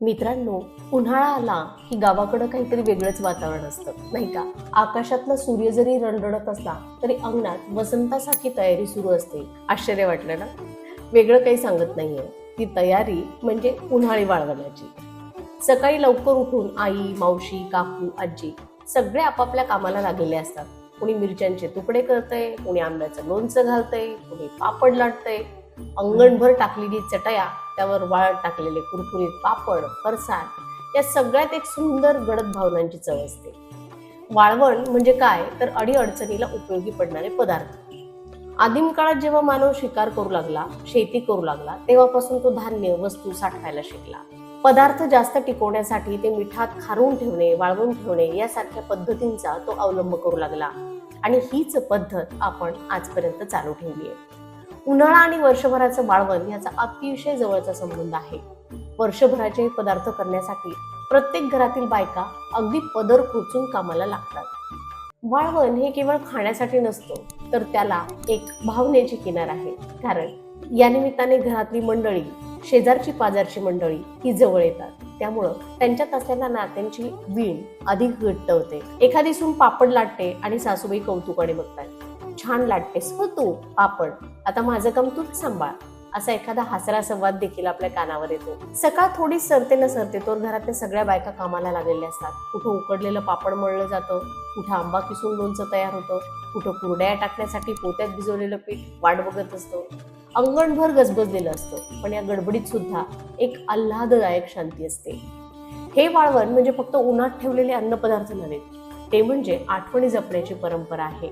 मित्रांनो उन्हाळा आला की गावाकडं काहीतरी वेगळंच वातावरण असतं नाही का? आकाशातला सूर्य जरी रणरणत असला तरी अंगणात वसंतासाठी तयारी सुरू असते. आश्चर्य वाटलं ना? वेगळं काही सांगत नाहीये. ती तयारी म्हणजे उन्हाळी वाळवण्याची सकाळी लवकर उठून आई मावशी काकू आजी सगळे आपापल्या कामाला लागलेले असतात. कुणी मिरच्यांचे तुकडे करतंय कुणी आंब्याचं लोणचं घालतंय कुणी पापड लाटतंय. अंगणभर टाकलेली चटया त्यावर वाळत टाकलेले कुरकुरीत पापड फरसाण या सगळ्यात एक सुंदर गडद भावनांची चव असते. वाळवण म्हणजे काय? तर अडीअडचणीला उपयोगी पडणारे पदार्थ. आदिम काळात जेव्हा मानव शिकार करू लागला शेती करू लागला तेव्हापासून तो धान्य वस्तू साठवायला शिकला. पदार्थ जास्त टिकवण्यासाठी ते मिठात खारून ठेवणे वाळवून ठेवणे यासारख्या पद्धतींचा तो अवलंब करू लागला. आणि हीच पद्धत आपण आजपर्यंत चालू ठेवली आहे. उन्हाळा आणि वर्षभराचं बाळवण याचा अतिशय जवळचा संबंध आहे. वर्षभराचे हे पदार्थ करण्यासाठी प्रत्येक घरातील बायका अगदी पदर खोचून कामाला लागतात. वाळवण हे केवळ खाण्यासाठी नसतो तर त्याला एक भावनेची किनार आहे. कारण या निमित्ताने घरातली मंडळी शेजारची पाजारची मंडळी ही जवळ येतात. त्यामुळं त्यांच्यात असलेल्या नात्यांची वीण अधिक घट्ट होते. एखादी सून पापड लाटते आणि सासूबाई कौतुकाने बघतात छान लाटतेस. हो तू पापड. आता माझं काम तूच सांभाळ. असा एखादा हसरा संवाद देखील आपल्या कानावर येतो. सकाळ थोडी सरते न सरते तर घरातल्या सगळ्या बायका कामाला लागलेल्या असतात. कुठं उकडलेलं पापड मळलं जातं कुठं आंबा किसून लोणचं तयार होतं कुठं कुरड्या टाकण्यासाठी पोत्यात भिजवलेलं पीठ वाट बघत असतं. अंगणभर गजबजलेलं असतं. पण या गडबडीत सुद्धा एक आल्हाददायक शांती असते. हे वाळवण म्हणजे फक्त उन्हात ठेवलेले अन्नपदार्थ नव्हे ते म्हणजे आठवणी जपण्याची परंपरा आहे.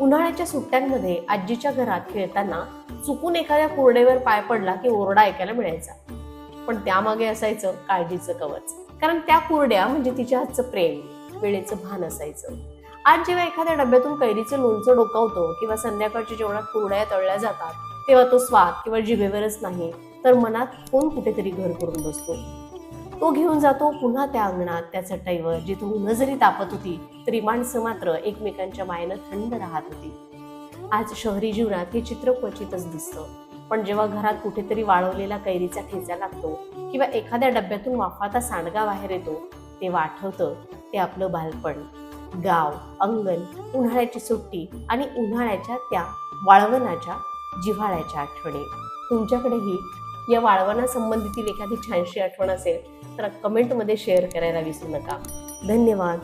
उन्हाळ्याच्या सुट्ट्यांमध्ये आजीच्या घरात खेळताना चुकून एखाद्या कुरडेवर पाय पडला की ओरडा ऐकायला मिळायचा. पण त्यामागे असायचं काळजीचं कवच. कारण त्या कुरड्या म्हणजे तिच्या हातचं प्रेम वेळेचं भान असायचं. आज जेव्हा एखाद्या डब्यातून कैरीचं लोणचं डोकावतो किंवा संध्याकाळच्या जेवणात कुरड्या तळल्या जातात तेव्हा तो स्वाद किंवा जिभेवरच नाही तर मनात कोण कुठेतरी घर करून बसतो. तो घेऊन जातो पुन्हा त्या अंगणात त्या चटईवर जिथून उन्ह जरी तापत होती तरी माणसं मात्र एकमेकांच्या मायेनं थंड राहत होती. आज शहरी जीवनात हे चित्र क्वचितच दिसतं. पण जेव्हा घरात कुठेतरी वाळवलेला कैरीचा ठेचा लागतो किंवा एखाद्या डब्यातून वाफाचा सांडगा बाहेर येतो तेव्हा आठवतं ते आपलं बालपण. गाव अंगण उन्हाळ्याची सुट्टी आणि उन्हाळ्याच्या त्या वाळवणाच्या जिव्हाळ्याच्या आठवणी. तुमच्याकडेही या वाळवणासंबंधीतील एखादी छानशी आठवण असेल तर कमेंटमध्ये शेअर करायला विसरू नका. धन्यवाद.